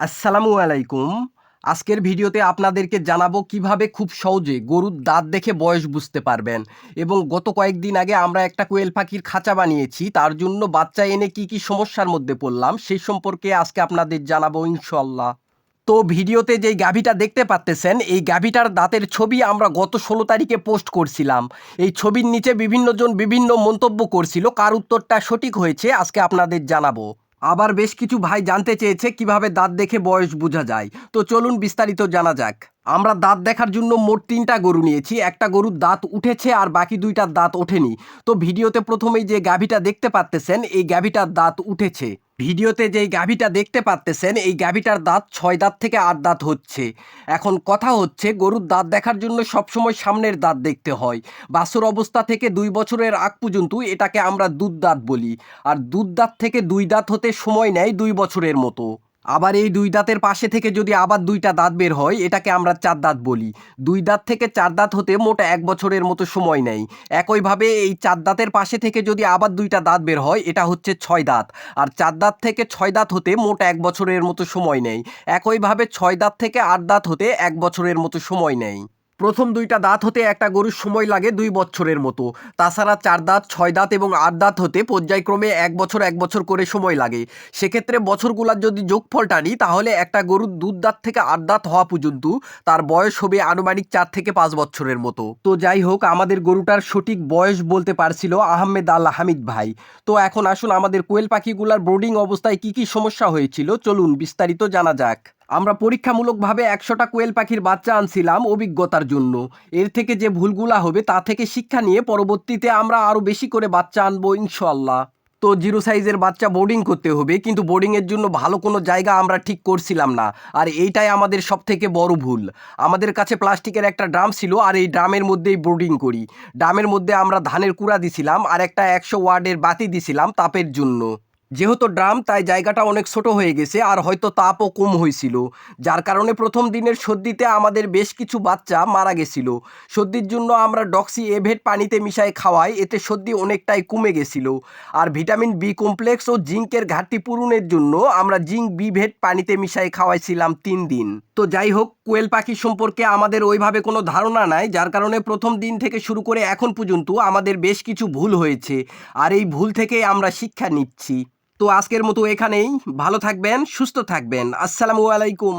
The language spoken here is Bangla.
আসসালামু আলাইকুম। আজকের ভিডিওতে আপনাদেরকে জানাব কীভাবে খুব সহজে গরুর দাঁত দেখে বয়স বুঝতে পারবেন এবং গত কয়েকদিন আগে আমরা একটা কোয়েল পাখির খাঁচা বানিয়েছি, তার জন্য বাচ্চা এনে কি কি সমস্যার মধ্যে পড়লাম সেই সম্পর্কে আজকে আপনাদের জানাব ইনশাল্লাহ তো ভিডিওতে যেই গাভীটা দেখতে পাচ্তেছেন এই গাভীটার দাঁতের ছবি আমরা গত ষোলো তারিখে পোস্ট করছিলাম। এই ছবির নিচে বিভিন্নজন বিভিন্ন মন্তব্য করছিল, কার উত্তরটা সঠিক হয়েছে আজকে আপনাদের জানাব। আবার বেশ কিছু ভাই জানতে চেয়েছে কীভাবে দাঁত দেখে বয়স বোঝা যায়। তো চলুন বিস্তারিত জানা যাক। আমরা দাঁত দেখার জন্য মোট তিনটা গরু নিয়েছি। একটা গরুর দাঁত উঠেছে আর বাকি দুইটার দাঁত ওঠেনি। তো ভিডিওতে প্রথমেই যে গাভীটা দেখতে পাচ্তেছেন এই গাভীটার দাঁত উঠেছে। ভিডিওতে যেই গাভীটা দেখতে পাচ্তেছেন এই গাভীটার দাঁত ছয় দাঁত থেকে আট দাঁত হচ্ছে। এখন কথা হচ্ছে, গরুর দাঁত দেখার জন্য সবসময় সামনের দাঁত দেখতে হয়। বাছুর অবস্থা থেকে দুই বছরের আগ পর্যন্ত এটাকে আমরা দুধ দাঁত বলি। আর দুধ দাঁত থেকে দুই দাঁত হতে সময় নেয় দুই বছরের মতো। আবার এই দুই দাঁতের পাশে থেকে যদি আবার দুইটা দাঁত বের হয়, এটাকে আমরা চার দাঁত বলি। দুই দাঁত থেকে চার দাঁত হতে মোট এক বছরের মতো সময় নেয়। একইভাবে এই চার দাঁতের পাশে থেকে যদি আবার দুইটা দাঁত বের হয়, এটা হচ্ছে ছয় দাঁত। আর চার দাঁত থেকে ছয় দাঁত হতে মোট এক বছরের মতো সময় নেয়। একইভাবে ছয় দাঁত থেকে আট দাঁত হতে এক বছরের মতো সময় নেয়। প্রথম দুইটা দাঁত হতে একটা গরুর সময় লাগে দুই বছরের মতো। তাছাড়া চার দাঁত, ছয় দাঁত এবং আট দাঁত হতে পর্যায়ক্রমে এক বছর এক বছর করে সময় লাগে। সেক্ষেত্রে বছরগুলার যদি যোগফল টানি, তাহলে একটা গরুর দুধ দাঁত থেকে আট দাঁত হওয়া পর্যন্ত তার বয়স হবে আনুমানিক চার থেকে পাঁচ বছরের মতো। তো যাই হোক, আমাদের গরুটার সঠিক বয়স বলতে পারছিল আহমেদ আল হামিদ ভাই। তো এখন আসুন আমাদের কোয়েল পাখিগুলার ব্রোডিং অবস্থায় কি কি সমস্যা হয়েছিল, চলুন বিস্তারিত জানা যাক। আমরা পরীক্ষামূলকভাবে একশোটা কোয়েল পাখির বাচ্চা আনছিলাম অভিজ্ঞতার জন্য। এর থেকে যে ভুলগুলা হবে তা থেকে শিক্ষা নিয়ে পরবর্তীতে আমরা আরও বেশি করে বাচ্চা আনব ইনশাল্লাহ তো জিরো সাইজের বাচ্চা বোর্ডিং করতে হবে, কিন্তু বোর্ডিংয়ের জন্য ভালো কোনো জায়গা আমরা ঠিক করছিলাম না। আর এইটাই আমাদের সব থেকে বড় ভুল। আমাদের কাছে প্লাস্টিকের একটা ড্রাম ছিল, আর এই ড্রামের মধ্যেই বোর্ডিং করি। ড্রামের মধ্যে আমরা ধানের কুড়া দিছিলাম, আর একটা একশো ওয়ার্ডের বাতি দিছিলাম তাপের জন্য। যেহেতু ড্রাম, তাই জায়গাটা অনেক ছোট হয়ে গেছে আর হয়তো তাপও কম হয়েছিল। যার কারণে প্রথম দিনের সর্দিতে আমাদের বেশ কিছু বাচ্চা মারা গেছিল। সর্দির জন্য আমরা ডক্সি এভেট পানিতে মিশাই খাওয়াই, এতে সর্দি অনেকটাই কমে গেছিল। আর ভিটামিন বি কমপ্লেক্স ও জিঙ্কের ঘাটতি পূরণের জন্য আমরা জিঙ্ক বি ভেট পানিতে মিশাই খাওয়াইছিলাম তিন দিন। তো যাই হোক, কোয়েল পাখি সম্পর্কে আমাদের ওইভাবে কোনো ধারণা নাই, যার কারণে প্রথম দিন থেকে শুরু করে এখন পর্যন্ত আমাদের বেশ কিছু ভুল হয়েছে। আর এই ভুল থেকে আমরা শিক্ষা নিচ্ছি। তো আজকের মতো এখানেই। ভালো থাকবেন সুস্থ থাকবেন। আসসালামু আলাইকুম।